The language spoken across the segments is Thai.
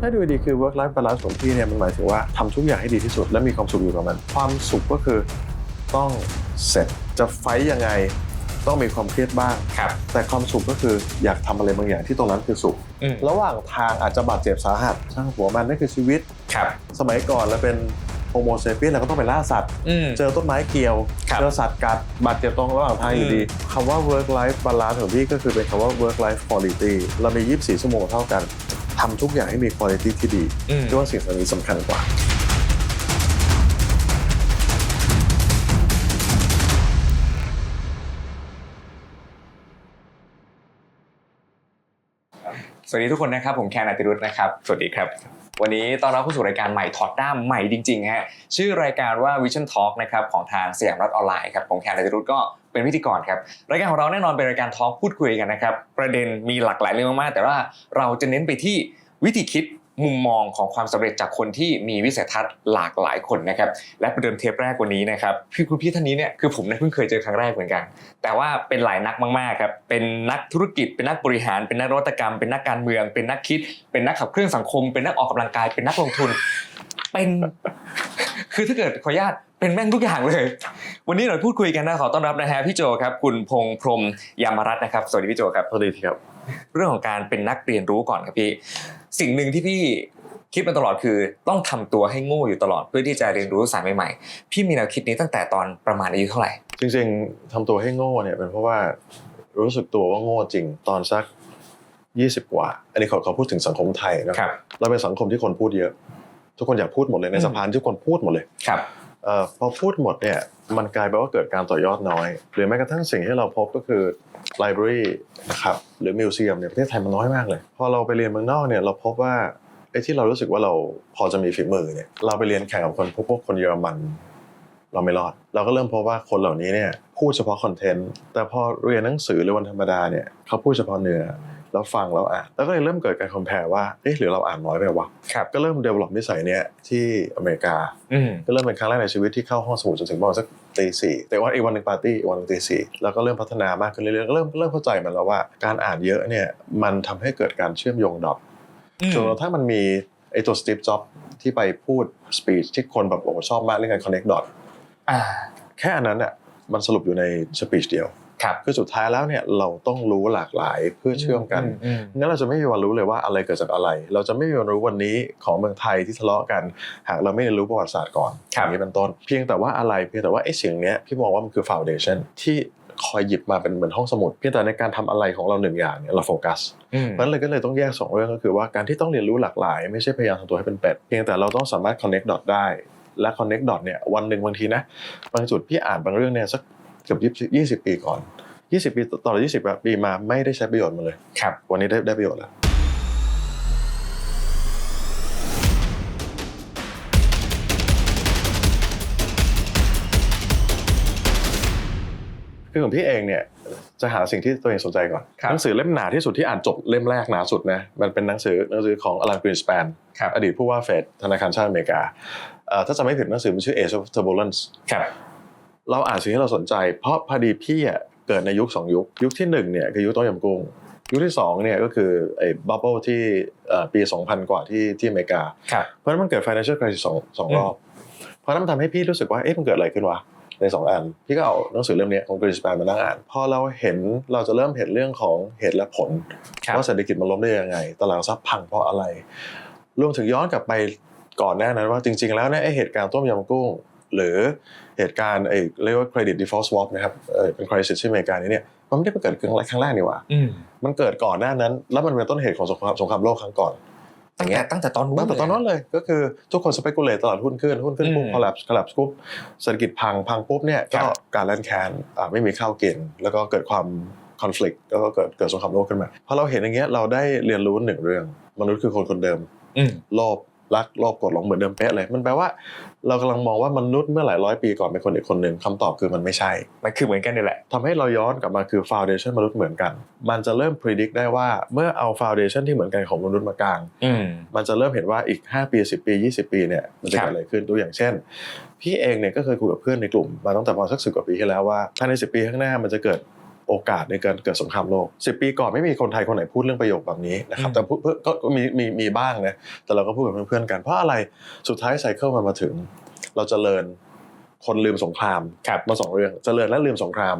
ถ้าดูดีคือ work life balance ของพี่เนี่ยมันหมายถึงว่าทำทุกอย่างให้ดีที่สุด และมีความสุขอยู่กับมัน ความสุขก็คือต้องเสร็จจะไฟต์ยังไงต้องมีความเครียดบ้างครับแต่ความสุขก็คืออยากทำอะไรบางอย่างที่ตรงนั้นคือสุขอืมระหว่างทางอาจจะบาดเจ็บสาหัสช่างหัวมันนั่นคือชีวิตครับสมัยก่อนเราเป็นโฮโมเซเปียนเราก็ต้องไปล่าสัตว์อืมเจอต้นไม้เกี่ยวครับเจอสัตว์กัด บาดเจ็บตรงระหว่างทางอยู่ดีคำว่า work life balance ของพี่ก็คือเป็นคำว่า work life quality เรามี 24 ชั่วโมงเท่ากัน ทำทุกอย่างให้มี quality ที่ดีอืมพี่ว่าสิ่งเหล่านี้สำคัญกว่าสวัสดีทุกคนนะครับ ผมแคนอาติรุธนะครับ สวัสดีครับ วันนี้ตอนรับเข้าสู่รายการใหม่ถอดด้ามใหม่จริงๆฮะชื่อรายการว่า Vision Talk นะครับของทางสยามรัฐออนไลน์ครับผมแคนอาติรุตก็เป็นพิธีกรครับรายการของเราแน่นอนเป็นรายการทอล์กพูดคุยกันนะครับประเด็นมีหลากหลายเรื่องมากๆแต่ว่าเราจะเน้นไปที่วิธีคิด มุมมองของความสำเร็จจากคนที่มีวิสัยทัศน์หลากหลายคนนะครับและประเดิมเทปแรกวันนี้นะครับพี่คุณพี่ท่านนี้เนี่ยคือผมเพิ่งเคยเจอครั้งแรกเหมือนกัน แต่ว่าเป็นหลายนักมากๆครับเป็นนักธุรกิจเป็นนักบริหาร เป็นนักนวัตกรรม เป็นนักการเมือง เป็นนักคิด เป็นนักขับเคลื่อนสังคม เป็นนักออกกำลังกาย เป็นนักลงทุน เป็น คือถ้าเกิดขออนุญาตเป็นแม่งทุกอย่างเลย วันนี้เราพูดคุยกันนะขอต้อนรับนะฮะพี่โจครับ คุณพงษ์พรหมยามรัตน์นะครับ สวัสดีพี่โจครับสวัสดีครับ เรื่องของการเป็นนักเรียนรู้ก่อนครับพี่ สิ่งหนึ่งที่พี่คิดมาตลอดคือ ต้องทำตัวให้โง่อยู่ตลอดเพื่อที่จะเรียนรู้สายใหม่ๆ พี่มีแนวคิดนี้ตั้งแต่ตอนประมาณอายุเท่าไหร่ จริงๆทำตัวให้โง่เนี่ยเป็นเพราะว่ารู้สึกตัวว่าโง่จริงตอนสัก 20 กว่า อันนี้ขอขอพูดถึงสังคมไทยนะครับเราเป็นสังคมที่คนพูดเยอะ ทุกคนอยากพูดหมดเลยในอืมสภาทุกคนพูดหมดเลยครับเอ่อ พอพูดหมดเนี่ยมันกลายเป็นว่าเกิดการต่อยอดน้อย หรือแม้กระทั่งสิ่งที่เราพบก็คือไลบรารีนะครับหรือมิวเซียมเนี่ยประเทศไทยมันน้อยมากเลย พอเราไปเรียนเมืองนอกเนี่ยเราพบว่าไอ้ที่เรารู้สึกว่าเราพอจะมีฝีมือเนี่ยเราไปเรียนแข่งกับคนพวกพวกคนเยอรมัน เราไม่รอด เราก็เริ่มพบว่าคนเหล่านี้เนี่ยพูดเฉพาะคอนเทนต์แต่พอเรียนหนังสือหรือวันธรรมดาเนี่ยเขาพูดเฉพาะเนื้อ แล้วฟังแล้วอ่านแล้วก็เลยเริ่มเกิดการคอมเพลว่าเอ๊ะหรือเราอ่านน้อยไปวะครับก็เริ่มเดเวล็อปนิสัยเนี้ยที่อเมริกาอืมก็เริ่มเป็นครั้งแรกในชีวิตที่เข้าห้องสมุดจนถึงประมาณสักตีสี่แต่ว่าอีกวันหนึ่งปาร์ตี้อีกวันหนึ่งตีสี่แล้วก็เริ่มพัฒนามากขึ้นเรื่อยๆก็เริ่มเริ่มเข้าใจมันแล้วว่าการอ่านเยอะเนี่ยมันทำให้เกิดการเชื่อมโยงดอทจนกระทั่งมันมีไอ้ตัวสตีฟจ็อบที่ไปพูดสปีชที่คนแบบโอ้โหชอบมากเรื่องการ connect dot อ่าแค่อันนั้นอะมันสรุปอยู่ในสปีชเดียว ครับคือสุดท้ายแล้วเนี่ยเราต้องรู้หลากหลายเพื่อเชื่อมกันอืมงั้นเราจะไม่มีวันรู้เลยว่าอะไรเกิดจากอะไร เราจะไม่มีวันรู้วันนี้ของเมืองไทยที่ทะเลาะกัน หากเราไม่ได้รู้ประวัติศาสตร์ก่อนครับอย่างนี้เป็นต้น เพียงแต่ว่าอะไรเพียงแต่ว่าไอ้สิ่งเนี้ยพี่มองว่ามันคือฟ u n เดชันที่คอยหยิบมาเป็นเหมือนห้องสมุดเพียงแต่ในการทำอะไรของเราหนึ่งอย่างเนี่ยเราโฟกัสอืมเพราะฉะนั้นเลยก็เลยต้องแยกสองเรื่องก็คือว่าการที่ต้องเรียนรู้หลากหลาย ไม่ใช่พยายามทำตัวให้เป็นเป็ดเพียงแต่เราต้องสามารถ connect dot ได้และ connect dot เนี่ยวันหนึ่งบางทีนะบางจุดพี่อ่านบางเรื่องเนี่ยสัก เกือบยี่สิบปีก่อน20ปีต่อ20ปีมาไม่ได้ใช้ประโยชน์มาเลยครับวันนี้ได้ได้ประโยชน์แล้วคือของพี่เองเนี่ยจะหาสิ่งที่ตัวเองสนใจก่อนครับหนังสือเล่มหนาที่สุดที่อ่านจบเล่มแรกหนาสุดนะมันเป็นหนังสือหนังสือของอลันกรีนส p ปนครับอดีตผู้ว่าเฟดธนาคารชาติอเมริกาเอ่อถ้าจำไม่ผิดหนังสือมันชื่อ Age of Turbulence ครับ เราอ่านสิ่งที่เราสนใจ เพราะพอดีพี่อะเกิดในยุค2ยุค ยุคที่1เนี่ยคือยุคต้มยำกุ้งยุคที่2เนี่ยก็คือไอ้บับเบิลที่เอ่อปี 2000 กว่าที่ที่อเมริกาครับเพราะฉะนั้นมันเกิด financial crisis สองสองอืมรอบ เพราะฉะนั้นมันทำให้พี่รู้สึกว่าเอ๊ะมันเกิดอะไรขึ้นวะในสองอัน พี่ก็เอาหนังสือเล่มเนี้ยของกรีนส p ปนมานั่งอ่าน พอเราเห็นเราจะเริ่มเห็นเรื่องของเหตุและผลครับว่าเศรษฐกิจมันล้มได้ยังไง ตลาดหลักทรัพย์พังเพราะอะไร รวมถึงย้อนกลับไปก่อนหน้านั้นว่าจริง ๆ แล้วเนี่ยไอ้เหตุการณ์ต้มยำกุ้ง หรือ เหตุการณ์ไอ้เรียกว่า credit default swap นะครับเออเป็น crisis ที่อเมริกานี้เนี่ยมันไม่ได้เกิดขึ้นครั้งแรกนี่หว่าอืมมันเกิดก่อนหน้านั้น แล้วมันเป็นต้นเหตุของสงครามสงครามโลกครั้งก่อนตั้งแต่ตั้งแต่ตอนนู้นตั้งแต่ตอนนั้นเลยก็คือทุกคนสเปกุเลตตลาดหุ้นขึ้นหุ้นขึ้นปุ๊บอืม collapse collapse ปุ๊บเศรษฐกิจพังพังปุ๊บเนี่ยครัก็บการแล่นแคนอ่าไม่มีข้าวกินแล้วก็เกิดความ conflict แล้วก็เกิดเกิดสงครามโลกขึ้นมาพอเราเห็นอย่างเงี้ยเราได้เรียนรู้หนึ่งเรื่อง มนุษย์คือคนคนเดิมอืมโลภ รักโลภกดหลงเหมือนเดิมเป๊ะเลย มันแปลว่า เรากำลังมองว่ามนุษย์เมื่อหลายร้อยปีก่อนเป็นคนอีกคนหนึ่งคำตอบคือมันไม่ใช่ มันคือเหมือนกันนี่แหละทำให้เราย้อนกลับมาคือ foundation มนุษย์เหมือนกัน มันจะเริ่ม predict ได้ว่าเมื่อเอา foundation ที่เหมือนกันของมนุษย์มากลางอืมมันจะเริ่มเห็นว่าอีก 5 ปี 10 ปี 20 ปีเนี่ยมันจะครัเกิบดอะไรขึ้นตัวอย่างเช่น พี่เองเนี่ยก็เคยคุยกับเพื่อนในกลุ่มมาตั้งแต่ประมาณสักสิบกว่าปีที่แล้วว่าภายใน10 ปีข้างหน้ามันจะเกิด โอกาสในการเกิดสงครามโลกสิปีก่อนไม่มีคนไทยคนไหนพูดเรื่องประโยคแบบนี้นะครับอืมแต่พูดเพื่อก็ก็มีมีมีบ้างนะแต่เราก็พูดกับเพื่อนๆกันเพราะอะไรสุดท้ายไซเคิลมันมาถึง เราจเจริญคนลืมสงครามครับมาสองเรื่องเจริญและลืมสงคราม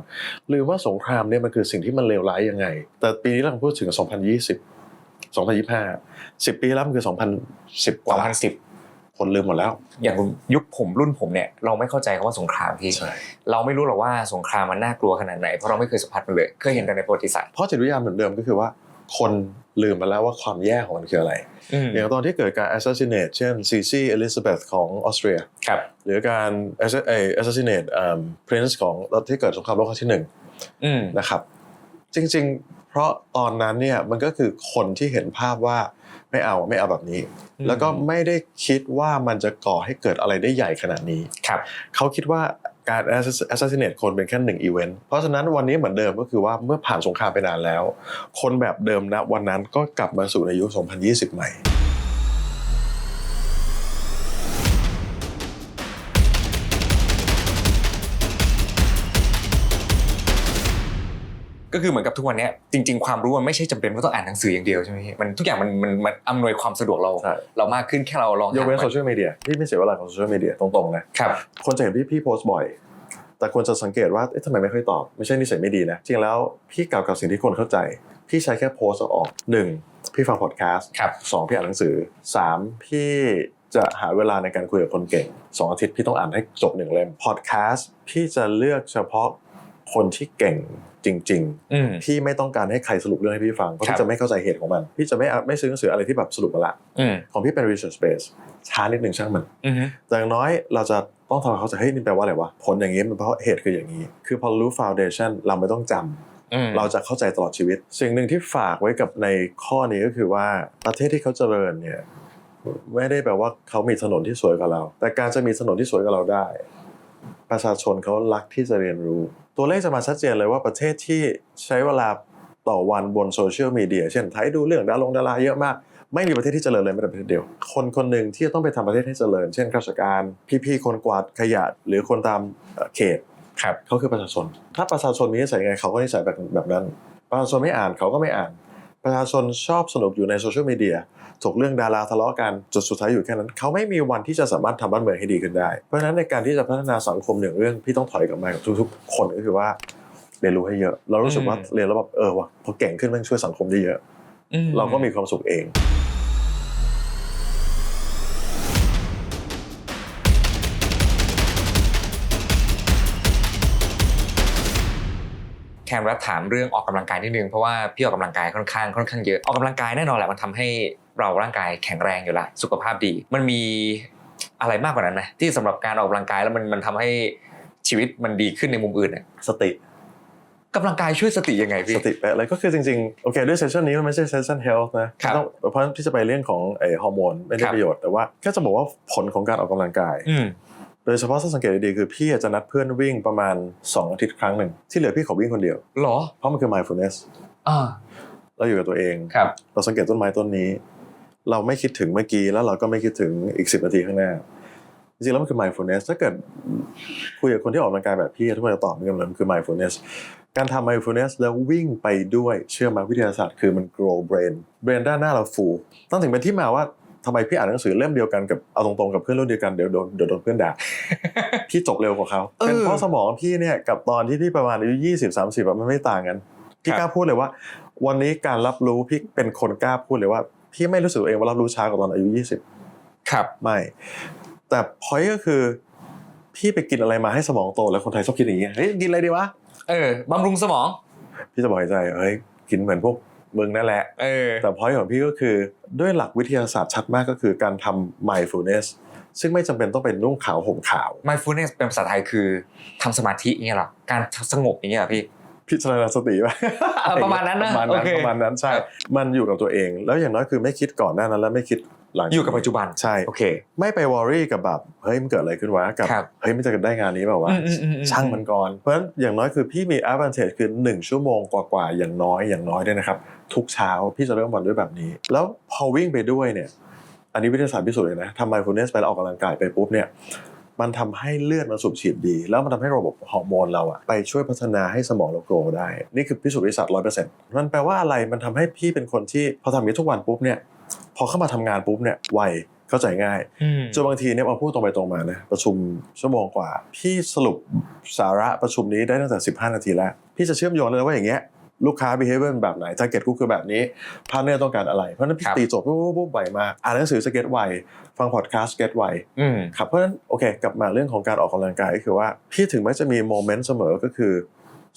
ลืมว่าสงครามเนี่ยมันคือสิ่งที่มันเลวร้ายยังไง แต่ปีนี้เราพูดถึง 2020 2025 10 ปีแล้วมันคือ 2010 กว่า2010 คนลืมหมดแล้ว อย่างยุคผมรุ่นผมเนี่ยเราไม่เข้าใจคำว่าสงครามพี่ใช่เราไม่รู้หรอกว่าสงครามมันน่ากลัวขนาดไหนเพราะเราไม่เคยสัมผัสมันเลยเคยเห็นแต่ในประวัติศาสตร์เพราะจิตวิทยาเหมือนเดิมก็คือว่า คนลืมไปแล้วว่าความแย่ของมันคืออะไรอืมอย่างตอนที่เกิดการ assassinate เช่นซีซีเอลิซาเบธของออสเตรียครับหรือการ assa- เอ่อ assassinate เอ่อ prince ของที่เกิดสงครามโลกครั้งที่หนึ่งอืมนะครับ จริง ๆ เพราะตอนนั้นเนี่ยมันก็คือคนที่เห็นภาพว่า ไม่เอาไม่เอาแบบนี้อืมแล้วก็ไม่ได้คิดว่ามันจะก่อให้เกิดอะไรได้ใหญ่ขนาดนี้ครับเขาคิดว่าการ assass- assassinate คนเป็นแค่หนึ่งอีเวนต์ เพราะฉะนั้นวันนี้เหมือนเดิมก็คือว่าเมื่อผ่านสงครามไปนานแล้ว คนแบบเดิมนะวันนั้นก็กลับมาสู่ในยุค 2020 ใหม่ ก็คือเหมือนกับทุกวันเนี้ยจริง ๆ ความรู้มันไม่ใช่จำเป็นว่าต้องอ่านหนังสืออย่างเดียวใช่ไหมพี่มันทุกอย่างมันมันมันอำนวยความสะดวกเราใช่เรามากขึ้นแค่เราลองยกเว้นหาโซเชียลมีเดียที่ไม่เสียเวลาของโซเชียลมีเดียตรงๆนะครับคนจะเห็นพี่พี่โพสต์บ่อย แต่ควรจะสังเกตว่าเอ๊ะทำไมไม่ค่อยตอบไม่ใช่นิสัยไม่ดีนะจริงแล้วพี่กล่าวกับสิ่งที่คนเข้าใจพี่ใช้แค่โพสต์เอาออกหนึ่งพี่ฟังพอดแคสต์ครับสองพี่อ่านหนังสือสามพี่จะหาเวลาในการคุยกับคนเก่งสองอาทิตย์พี่ต้องอ่านให้จบหนึ่งเล่มพอดแคสต์พี่จะเลือกเฉพาะ คนที่เก่งจริงๆอืมพี่ไม่ต้องการให้ใครสรุปเรื่องให้พี่ฟัง เพราะครับพี่จะไม่เข้าใจเหตุของมัน พี่จะไม่อ่านไม่ซื้อหนังสืออะไรที่แบบสรุปมาละอืมของพี่เป็น research base ช้านิดหนึ่งช่างมันอืมแต่อย่างน้อยเราจะต้องทำให้เขาใจเฮ้ยนี่แปลว่าอะไรวะผลอย่างนี้มันเพราะเหตุคืออย่างนี้ คือพอรู้ foundation เราไม่ต้องจำอืมเราจะเข้าใจตลอดชีวิต สิ่งหนึ่งที่ฝากไว้กับในข้อนี้ก็คือว่าประเทศที่เขาเจริญเนี่ยไม่ได้แปลว่าเขามีถนนที่สวยกว่าเรา แต่การจะมีถนนที่สวยกว่าเราได้ ประชาชนเขารักที่จะเรียนรู้ ตัวเลขจะมาชัดเจนเลยว่าประเทศที่ใช้เวลาต่อวันบนโซเชียลมีเดียเช่นไทยดูเรื่องดารงดาราเยอะมาก ไม่มีประเทศที่เจริญเลยแม้แต่ประเทศเดียว คนคนหนึ่งที่จะต้องไปทำประเทศให้เจริญ เช่นข้าราชการ พี่ๆคนกวาดขยะหรือคนตามเอ่อเขตครับเขาคือประชาชน ถ้าประชาชนมีนิสัยไงเขาก็นิสัยแบบแบบนั้นประชาชนไม่อ่านเขาก็ไม่อ่าน ประชาชนชอบสนุกอยู่ในโซเชียลมีเดียถกเรื่องดาราทะเลาะกันจุดสุดท้ายอยู่แค่นั้น เขาไม่มีวันที่จะสามารถทำบ้านเมืองให้ดีขึ้นได้ เพราะฉะนั้นในการที่จะพัฒนาสังคมหนึ่งเรื่องพี่ต้องถอยกลับมากับทุก ๆ คนก็คือว่าเรียนรู้ให้เยอะ เรารู้สึกว่าอืมเรียนแล้วแบบเออว่ะพอเก่งขึ้นแมันช่วยสังคมได้เยอะอืเราก็มีความสุขเอง แคมรับถามเรื่องออกกำลังกายนิดนึงเพราะว่าพี่ออกกำลังกายค่อนข้างค่อนข้างเยอะออกกำลังกายแน่นอนแหละมันทำให้เราร่างกายแข็งแรงอยู่ละสุขภาพดี มันมีอะไรมากกว่านั้นไหมที่สำหรับการออกกำลังกายแล้วมันมันทำให้ชีวิตมันดีขึ้นในมุมอื่นน่ะสติกำลังกายช่วยสติยังไงพี่ สติไปอะไรก็คือจริงๆ โอเคด้วยเซสชันนี้มันไม่ใช่เซสชันเฮลท์นะครับต้องเพราะที่จะไปเรื่องของไอฮอร์โมนไม่ได้ครับประโยชน์แต่ว่าแค่จะบอกว่าผลของการออกกำลังกายอืม โดยเฉพาะถ้าสังเกตดีๆคือพี่จะนัดเพื่อนวิ่งประมาณ 2 อาทิตย์ครั้งหนึ่ง ที่เหลือพี่ขอวิ่งคนเดียว หรอ เพราะมันคือ mindfulness อ่าเราอยู่กับตัวเองครับ เราสังเกตต้นไม้ต้นนี้ เราไม่คิดถึงเมื่อกี้แล้วเราก็ไม่คิดถึงอีก 10 นาทีข้างหน้า จริงๆแล้วมันคือ mindfulness ถ้าเกิดคุยกับคนที่ออกกำลังกายแบบพี่ทุกคนจะตอบเหมือนกันเลยมันคือ mindfulness การทำ mindfulness แล้ววิ่งไปด้วยเชื่อไหมาวิทยาศาสตร์คือมัน grow brain brain ด้านหน้าเราฟูตั้งถึงเป็นที่มาว่า ทำไมพี่อ่านหนังสือเล่มเดียวกันกับเอาตรงๆกับเพื่อนรุ่นเดียวกันเดี๋ยวโดนเดี๋ยวโดนเพื่อนด่าพี่จบเร็วกว่าเขาเออเป็นเพราะสมองพี่เนี่ยกับตอนที่พี่ประมาณอายุยี่สิบสามสิบมันไม่ต่างกันพี่ครับกล้าพูดเลยว่า วันนี้การรับรู้พี่เป็นคนกล้าพูดเลยว่า พี่ไม่รู้สึกตัวเองว่ารับรู้ช้ากว่าตอนอายุยี่สิบครับไม่แต่พอยก็คือ พี่ไปกินอะไรมาให้สมองโตแล้วคนไทยชอบคิดอย่างเงี้ยเฮ้ยกินอะไรดีวะเออบำรุงสมอง พี่จะบอกในใจเฮ้ยกินเหมือนพวก มึงนั่นแหละ เออ แต่พอยของพี่ก็คือด้วยหลักวิทยาศาสตร์ชัดมากก็คือการทำ mindfulness ซึ่งไม่จำเป็นต้องเป็นนุ่งขาวห่มขาว mindfulness เป็นภาษาไทยคือทำสมาธิอย่างเงี้ยเหรอ การสงบอย่างเงี้ยเหรอพี่ พิจารณาสติป่ะเออประมาณนั้นนะประมาณนั้นโอเคประมาณนั้นใช่ครับมันอยู่กับตัวเอง แล้วอย่างน้อยคือไม่คิดก่อนหน้านั้น แล้วไม่คิด หลังอยู่กับปัจจุบันใช่โอเค ไม่ไปวอรี่กับแบบเฮ้ยมันเกิดอะไรขึ้นวะกับครับเฮ้ยมันจะได้งานนี้เปล่าวะอืมอืมอืมอืมช่างมันก่อนเพราะฉะนั้นอย่างน้อยคือพี่มี advantage คือ 1 ชั่วโมงกว่าๆอย่างน้อยอย่างน้อยด้วยนะครับ ทุกเช้าพี่จะเริ่มวันด้วยแบบนี้ แล้วพอวิ่งไปด้วยเนี่ย อันนี้วิทยาศาสตร์พิสูจน์เลยนะทำ mindfulness ไปแล้วออกกำลังกายไปปุ๊บเนี่ยมันทำให้เลือดมันสูบฉีดดี แล้วมันทำให้ระบบฮอร์โมนเราอะไปช่วยพัฒนาให้สมองเราโกรได้ นี่คือพิสูจน์วิทยาศาสตร์ร้อยเปอร์เซ็นต์มันแปลว่าอะไรมันทำให้พี่เป็นคนที่พอทำอย่างนี้ทุกวันปุ๊บเนี่ย พอเข้ามาทำงานปุ๊บเนี่ยไวเข้าใจง่ายอืมจนบางทีเนี่ยมาพูดตรงไปตรงมานะประชุมชั่วโมงกว่า พี่สรุปสาระประชุมนี้ได้ตั้งแต่ 15 นาทีแรกพี่จะเชื่อมโยงเลยว่าอย่างเงี้ยลูกค้า behavior เป็นแบบไหน target กูคือแบบนี้พาร์เนอร์ต้องการอะไร เพราะฉะนั้นพี่ครับตีโจทย์ปุ๊บปุ๊บปุ๊บไวมากอ่านหนังสือสเก็ตไวฟังพอดแคสต์สเก็ตไวอืมครับเพราะฉะนั้นโอเค กลับมาเรื่องของการออกกำลังกายก็คือว่า พี่ถึงแม้จะมีโมเมนต์เสมอก็คือ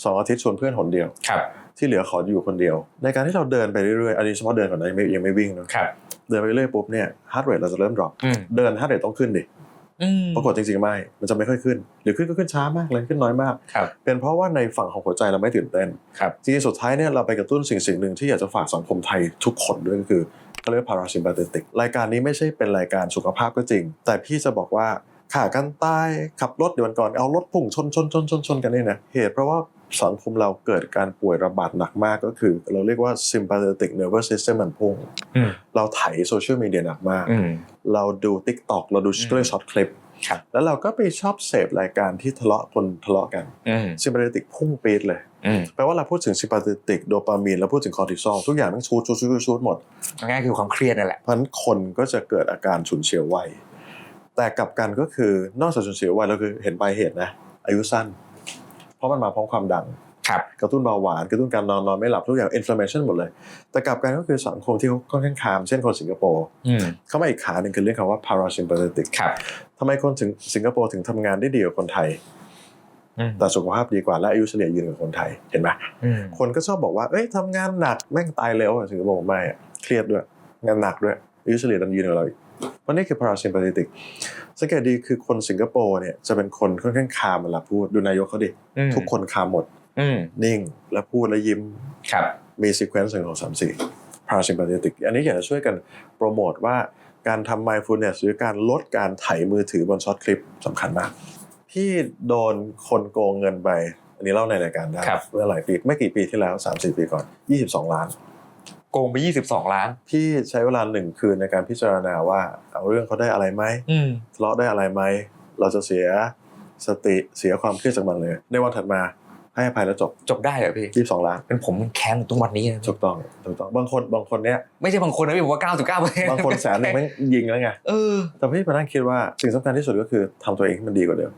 สองอาทิตย์ชวนเพื่อนหนเดียวครับ ที่เหลือขออยู่คนเดียว ในการที่เราเดินไปเรื่อยๆอันนี้เฉพาะเดินก่อนนะยังไม่ยังไม่วิ่งเนอะครับเดินไปเรื่อยปุ๊บเนี่ยฮาร์ดเรทเราจะเริ่ม drop อืมเดินฮาร์ดเรทต้องขึ้นดิอืมปรากฏจริงๆไม่ มันจะไม่ค่อยขึ้น หรือขึ้นก็ขึ้นช้ามากเลยขึ้นน้อยมากครับเป็นเพราะว่าในฝั่งของหัวใจเราไม่ตื่นเต้นครับจริงๆสุดท้ายเนี่ยเราไปกระตุ้นสิ่งสิ่งหนึ่งที่อยากจะฝากสังคมไทยทุกคนด้วยก็คือเขาเรียกว่า parasympathetic รายการนี้ไม่ใช่เป็นรายการสุขภาพก็จริง แต่พี่จะบอกว่าขากันตายขับรถเดี๋ยววันก่อนเอารถพุ่งชนชนชนชนชนกันนี่นะเหตุเพราะว่า สังคมเราเกิดการป่วยระบาดหนักมากก็คือ เราเรียกว่า sympathetic nervous system มันพุ่งอืมเราไถโซเชียลมีเดียหนักมากอืมเราดู TikTok เราดูอืมก็เลยช็อตคลิปครับแล้วเราก็ไปชอบเสพรายการที่ทะเลาะคนทะเลาะกันอืมซิมพาเทติกพุ่งปี๊ดเลยอืมแปลว่าเราพูดถึงซิมพาเทติกโดปามีนแล้วพูดถึงคอร์ติซอลทุกอย่างมันชูดชูดชูดชูดหมดง่ายๆคือความเครียดนั่นแหละเพราะฉะนั้นคนก็จะเกิดอาการฉุนเฉียวไวแต่กลับกันก็คือนอกจากฉุนเฉียวไวแล้วคือเห็นปลายเหตุนะ อายุสั้น เพราะมันมาพร้อมความดังครับกระตุ้นเบาหวานกระตุ้นการนอนนอนไม่หลับทุกอย่างอินฟลามเมชันหมดเลย แต่กลับกันก็คือสังคมที่เขาค่อนข้างคาม เช่นคนสิงคโปร์อืมเข้ามาอีกขาหนึ่งคือเรื่องคำว่า parasympathetic ครับทำไมคนถึงสิงคโปร์ถึงทำงานได้ดีกว่าคนไทยอืมแต่สุขภาพดีกว่าและอายุเฉลี่ยยืนกว่าคนไทยเห็นไหมอืมคนก็ชอบบอกว่าเอ้ยทำงานหนักแม่งตายเร็วอะสิงคโปร์บอกไม่อะเครียดด้วย งานหนักด้วยอายุเฉลี่ยดันยืนกว่าเราอีก เพราะนี่คือ parasympathetic สังเกตดีคือคนสิงคโปร์เนี่ยจะเป็นคนค่อนข้างคามเวลาพูดดูนายกเขาดิอืมทุกคนคามหมดอืมนิ่งแล้วพูดแล้วยิ้มครับมีซีเควนซ์หนึ่งสองสามสี่ parasympathetic อันนี้อยากจะช่วยกันโปรโมทว่าการทำ mindfulness หรือการลดการไถมือถือบนช็อตคลิปสำคัญมากพี่โดนคนโกงเงินไป อันนี้เล่าในรายการได้ครับเมื่อหลายปีไม่กี่ปีที่แล้ว 3-4 ปีก่อน 22 ล้าน โกงไปยี่สิบสองล้านพี่ใช้เวลาหนึ่งคืนในการพิจารณาว่า เอาเรื่องเขาได้อะไรไหมอืมทะเลาะได้อะไรไหม เราจะเสียสติเสียความเครียดจากมันเลย ในวันถัดมาให้อภัยแล้วจบจบได้เหรอพี่22ล้านเป็นผมแค้นทุกวันนี้นะถูกต้องถูกต้องบางคนบางคนเนี้ยไม่ใช่บางคนนะพี่ผมว่าเก้าสิบเก้าเปอร์เซ็นต์บางคนแสนหนึ่งแม่งยิงแล้วไงเออแต่พี่มานั่งคิดว่าสิ่งสำคัญที่สุดก็คือทำตัวเองให้มันดีกว่าเดิม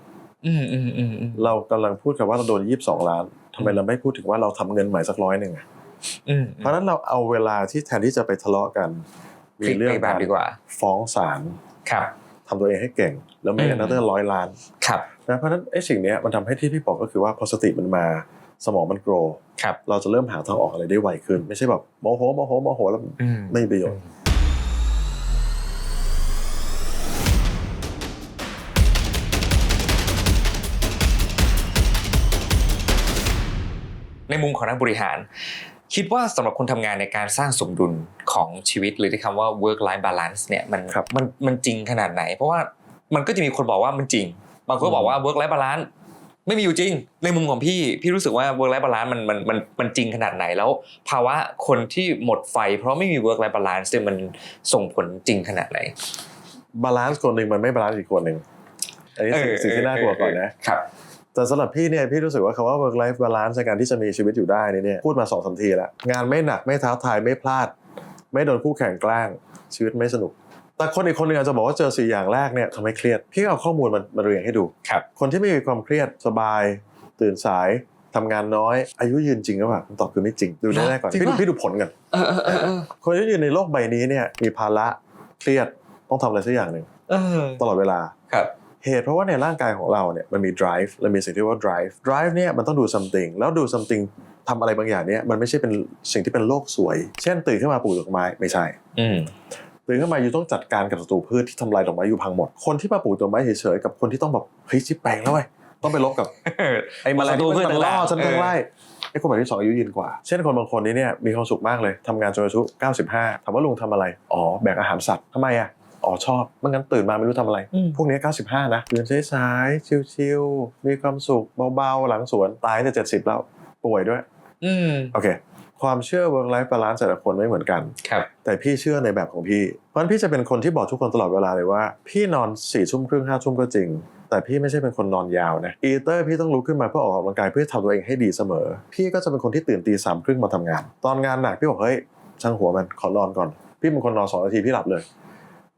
อืมอืมอืมอืมเรากำลังพูดกันว่าเราโดน22ล้านทำไมเราไม่พูดถึงว่าเราทำเงินใหม่สักร้อยหนึ่งอะอืม เพราะฉะนั้นเราเอาเวลาที่แทนที่จะไปทะเลาะกันพลิกไปแบบดีกว่าฟ้องศาลครับทำตัวเองให้เก่ง แล้วไม่กันนั่นร้อยล้านครับนะเพราะฉะนั้นไอ้สิ่งเนี้ยมันทำให้ที่พี่บอกก็คือว่าพอสติมันมาสมองมันโกรครับเราจะเริ่มหาทางออกอะไรได้ไวขึ้น ไม่ใช่แบบโมโหโมโหโมโหแล้วอืมไม่มีประโยชน์ในมุมของนักบริหาร คิดว่าสำหรับคนทำงานในการสร้างสมดุลของชีวิต หรือที่คำว่า work life balance เนี่ยมันครับมันมันจริงขนาดไหน เพราะว่ามันก็จะมีคนบอกว่ามันจริง บางคนก็บอกว่า work life balance ไม่มีอยู่จริง ในมุมของพี่พี่รู้สึกว่า work life balance มันมันมันมันจริงขนาดไหนแล้ว ภาวะคนที่หมดไฟ เพราะไม่มี work life balance เนี่ยมันส่งผลจริงขนาดไหนบาลานซ์คนหนึ่งมันไม่บาลานซ์อีกคนหนึ่งอันนี้สิ่งสิ่งที่น่ากลัวก่อนนะครับ แต่สำหรับพี่เนี่ยพี่รู้สึกว่าคำว่า work life balance ในการที่จะมีชีวิตอยู่ได้เนี่ยพูดมาสองสามทีแล้ว งานไม่หนักไม่ท้าทายไม่พลาด ไม่โดนคู่แข่งแกล้ง ชีวิตไม่สนุก แต่คนอีกคนหนึงอาจจะบอกว่าเจอสี่อย่างแรกเนี่ยทำให้เครียด พี่เอาข้อมูลมามาเรียงให้ดูครับคนที่ไม่มีความเครียดสบาย ตื่นสายทำงานน้อยอายุยืนจริงหรือเปล่าคำตอบคือไม่จริงดูได้ก่อนจริงพี่ดูปะพี่ดูผลกันเออเออเออเออคนที่ยืนในโลกใบนี้เนี่ยมีภาระเครียดต้องทำอะไรสักอย่างหนึ่งเออตลอดเวลาครับ เหตุเพราะว่าในร่างกายของเราเนี่ยมันมี drive และมีสิ่งที่ว่า drive drive เนี่ยมันต้องดู something แล้วดู something ทำอะไรบางอย่างเนี่ยมันไม่ใช่เป็นสิ่งที่เป็นโลกสวย เช่นตื่นขึ้นมาปลูกดอกไม้ไม่ใช่อืมตื่นขึ้นมาอยู่ต้องจัดการกับศัตรูพืชที่ทำลายดอกไม้อยู่พังหมด คนที่มาปลูกดอกไม้เฉยๆกับคนที่ต้องแบบเฮ้ยชิบแปลงแล้วเว้ยต้องไปลบกับไอ้แมลงที่มันมาล่อฉันทั้งไล่ไอ้คนแบบที่สองอายุยืนกว่า เช่นคนบางคนนี้เนี่ยมีความสุขมากเลยทำงานจนอายุ95ถามว่าลุงทำอะไร อ๋อแบกอาหารสัตว์ทำไมอะ อ๋อชอบไม่งั้นตื่นมาไม่รู้ทำอะไรอืมพวกนี้ 95 นะตื่นสายๆชิลๆมีความสุขเบาๆ หลังสวนตายแต่70แล้วป่วยด้วยอืมโอเค ความเชื่อ work life balance แต่ละคนไม่เหมือนกันครับแต่พี่เชื่อในแบบของพี่ เพราะฉะนั้นพี่จะเป็นคนที่บอกทุกคนตลอดเวลาเลยว่า พี่นอนสี่ทุ่มครึ่งห้าทุ่มก็จริง แต่พี่ไม่ใช่เป็นคนนอนยาวนะอีเตอร์พี่ต้องลุกขึ้นมาเพื่อออกกำลังกายเพื่อทำตัวเองให้ดีเสมอ พี่ก็จะเป็นคนที่ตื่นตีสามครึ่งมาทำงาน ตอนงานหนักพี่บอกเฮ้ยช่างหัวมันขอนอนก่อน พี่เป็นคนนอนสองนาทีพี่หลับเลย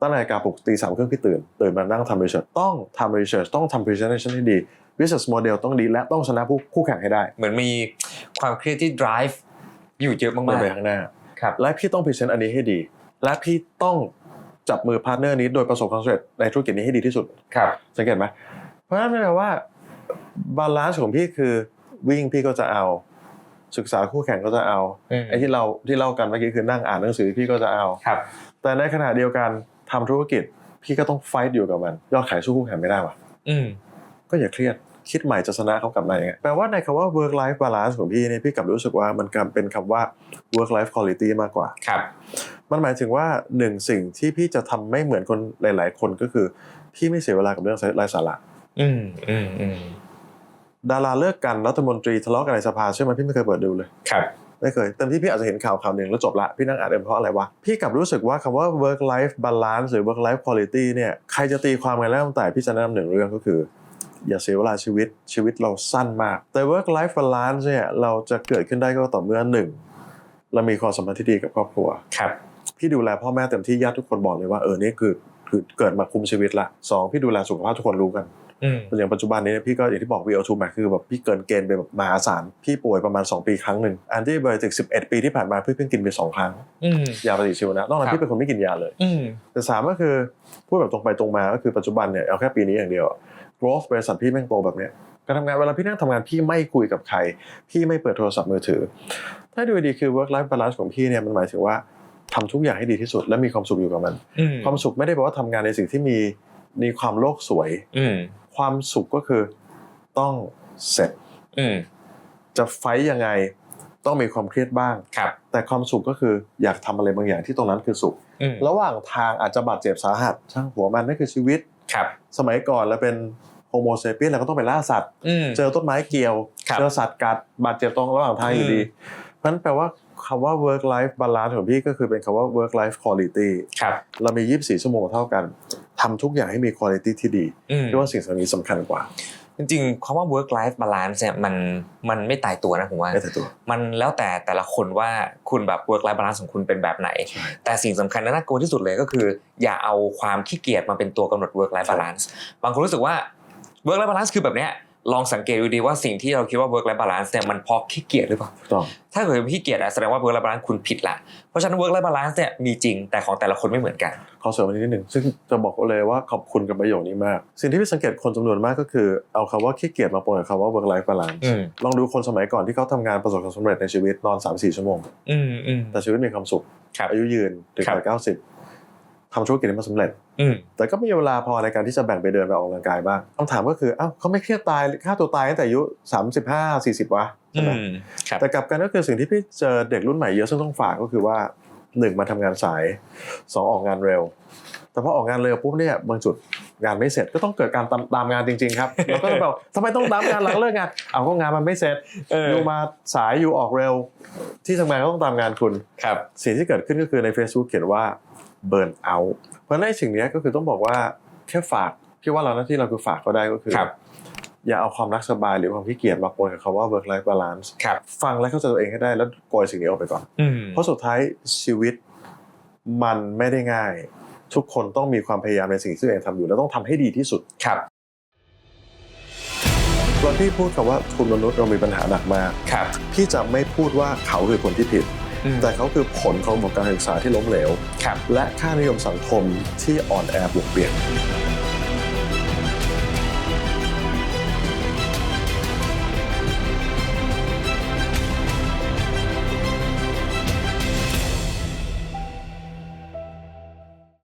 ตั้งนาฬิกาปลุกตีสามครึ่งพี่ตื่น ตื่นมานั่งทำรีเสิร์ชต้องทำรีเสิร์ชต้องทำ presentation ให้ดี business model ต้องดีและต้องชนะผู้คู่แข่งให้ได้ เหมือนมีความเครียดที่ drive อยู่เยอะเดิมานกไปข้างหน้าๆครับและพี่ต้องพรีเซนต์อันนี้ให้ดี และพี่ต้องจับมือพาร์ทเนอร์นี้โดยประสบความสำเร็จในธุรกิจนี้ให้ดีที่สุดครับสังเกตไหมเพราะฉะนั้นแปลว่าบาลานซ์ของพี่คือวิ่งพี่ก็จะเอา ศึกษาคู่แข่งก็จะเอาอืมไอ้ที่เราที่เล่ากันเมื่อกี้คือนั่งอ่านหนังสือพี่ก็จะเอาครับแต่ในขณะเดียวกัน ทำธุรกิจ พี่ก็ต้องไฟต์อยู่กับมัน ยอดขายสู้คู่แข่งไม่ได้ว่ะอืมก็อย่าเครียดคิดใหม่จะชนะเขากลับมาอย่างเงี้ยแปลว่าในคำว่า work life balance ของพี่เนี่ยพี่กลับรู้สึกว่ามันกลับเป็นคำว่า work life quality มากกว่าครับ มันหมายถึงว่าหนึ่งสิ่งที่พี่จะทำไม่เหมือนคนหลาย ๆ คนก็คือ พี่ไม่เสียเวลากับเรื่องไร้สาระอืมอืมอืมดาราเลิกกันรัฐมนตรีทะเลาะกันในสภาใช่ไหมพี่ไม่เคยเปิดดูเลยครับ ไม่เคยเต็มที่พี่อาจจะเห็นข่าวข่าวหนึ่งแล้วจบละพี่นั่งอ่านเองเพราะอะไรวะพี่กลับรู้สึกว่าคำว่า work life balance หรือ work life quality เนี่ยใครจะตีความกันแล้วแต่พี่จะแนะนำหนึ่งเรื่องก็คืออย่าเสียเวลาชีวิตชีวิตเราสั้นมาก แต่ work life balance เนี่ยเราจะเกิดขึ้นได้ก็ต่อเมื่อหนึ่งเรามีความสัมพันธ์ที่ดีกับครอบครัวครับพี่ดูแลพ่อแม่เต็มที่ญาติทุกคนบอกเลยว่าเออนี่คือคือเกิดมาคุมชีวิตละสองพี่ดูแลสุขภาพทุกคนรู้กัน อืมอย่างปัจจุบันนี้เนี่ยพี่ก็อย่างที่บอก VO2 max คือแบบพี่เกินเกณฑ์ไปแบบมหาศาลพี่ป่วยประมาณ 2 ปีครั้งหนึ่งแอนตี้ไบโอติก11 ปีที่ผ่านมาพี่เพิ่งกินไปสองครั้งอืมยาปฏิชีวนะนอกนั้นครับพี่เป็นคนไม่กินยาเลยอืมแต่สามก็คือพูดแบบตรงไปตรงมาก็คือปัจจุบันเนี่ยเอาแค่ปีนี้อย่างเดียวอะ growth บริษัทพี่แม่งโตแบบเนี้ยการทำงานเวลาพี่นั่งทำงานพี่ไม่คุยกับใคร พี่ไม่เปิดโทรศัพท์มือถือ ถ้าดูดีคือ work life balance ของพี่เนี่ยมันหมายถึงว่าทำทุกอย่างให้ดีที่สุดและมีความสุขอยู่กับมันอืมความสุขไม่ได้แปลว่าทำงานในสิ่งที่มีมีความโลกสวยอืม ความสุขก็คือต้องเสร็จอืมจะไฟต์ยังไงต้องมีความเครียดบ้างครับ แต่ความสุขก็คืออยากทำอะไรบางอย่างที่ตรงนั้นคือสุขอืมระหว่างทางอาจจะบาดเจ็บสาหัสช่างหัวมันนั่นคือชีวิตครับ สมัยก่อนเราเป็นโฮโมเซเปียนเราก็ต้องไปล่าสัตว์อืมเจอต้นไม้เกี่ยวครับเจอสัตว์กัดบาดเจ็บตรงระหว่างทางอยู่ดีเพราะฉะนั้นแปลว่าคำว่า work life balance ของพี่ก็คือเป็นคำว่า work life quality ครับเรามี 24 ชั่วโมงเท่ากัน ทำทุกอย่างให้มี quality ที่ดีอืมพี่ว่าสิ่งเหล่านี้สำคัญกว่า จริงๆคำว่า work life balance เนี่ยมันมันไม่ตายตัวนะผมว่าไม่แต่ตัวมันแล้วแต่แต่ละคนว่าคุณแบบ work life balance ของคุณเป็นแบบไหนใช่แต่สิ่งสำคัญและน่ากลัวที่สุดเลยก็คือ อย่าเอาความขี้เกียจมาเป็นตัวกำหนด work life balance บางคนรู้สึกว่า work life balance คือแบบเนี้ย ลองสังเกตดูดีว่าสิ่งที่เราคิดว่า work life balance เนี่ยมันเพราะขี้เกียจหรือเปล่าถูกต้องถ้าเกิดขี้เกียจอะแสดงว่า work life balance คุณผิดละเพราะฉะนั้น work life balance เนี่ยมีจริงแต่ของแต่ละคนไม่เหมือนกันขอเสริมอันนี้นิดหนึ่งซึ่งจะบอกเลยว่าขอบคุณกับประโยคนี้มาก สิ่งที่พี่สังเกตคนจำนวนมากก็คือเอาคำว่าขี้เกียจมาปนกับคำว่า work life balance อืมลองดูคนสมัยก่อนที่เขาทำงานประสบความสำเร็จในชีวิตนอน3-4ชั่วโมงอืมอืมแต่ชีวิตมีความสุขครับอายุยืนถึงครับวัยเก้าสิบ ทำธุรกิจให้มันสำเร็จอืมแต่ก็มีเวลาพอในการที่จะแบ่งไปเดินไปออกกำลังกายบ้างคำถามก็คือเอ้าเขาไม่เครียดตายฆ่าตัวตายตั้งแต่อายุ35 40วะอืใช่ไหมมครับแต่กลับกันก็คือสิ่งที่พี่เจอเด็กรุ่นใหม่เยอะซึ่งต้องฝากก็คือว่าหนึ่งมาทำงานสายสองออกงานเร็ว แต่พอออกงานเร็วปุ๊บเนี่ยบางจุดงานไม่เสร็จก็ต้องเกิดการตามตามงานจริงๆครับเราก็จะแบบทำไมต้องตามงานหลังเลิกงานเอาก็งานมันไม่เสร็จเอออยู่มาสายอยู่ออกเร็ว ที่ทำงานก็ต้องตามงานคุณครับสิ่งที่เกิดขึ้นก็คือใน Facebook เขียนว่า burn out เพราะฉะนั้นไอ้สิ่งเนี้ยก็คือต้องบอกว่าแค่ฝากพี่ว่าเราหน้าที่เราคือฝากก็ได้ก็คือครับอย่าเอาความรักสบายหรือความขี้เกียจมาปนกับคำว่า work life balance ครับฟังและเข้าใจตัวเองให้ได้แล้วโกยสิ่งนี้ออกไปก่อนอืมเพราะสุดท้ายชีวิตมันไม่ได้ง่าย ทุกคนต้องมีความพยายามในสิ่งที่ตัวเองทำอยู่แล้วต้องทำให้ดีที่สุดครับตอนพี่พูดคำว่าทุนมนุษย์เรามีปัญหาหนักมากครับพี่จะไม่พูดว่าเขาคือคนที่ผิดอืม แต่เขาคือผลของระบบการศึกษาที่ล้มเหลวครับและค่านิยมสังคมที่อ่อนแอบวกเปลี่ยน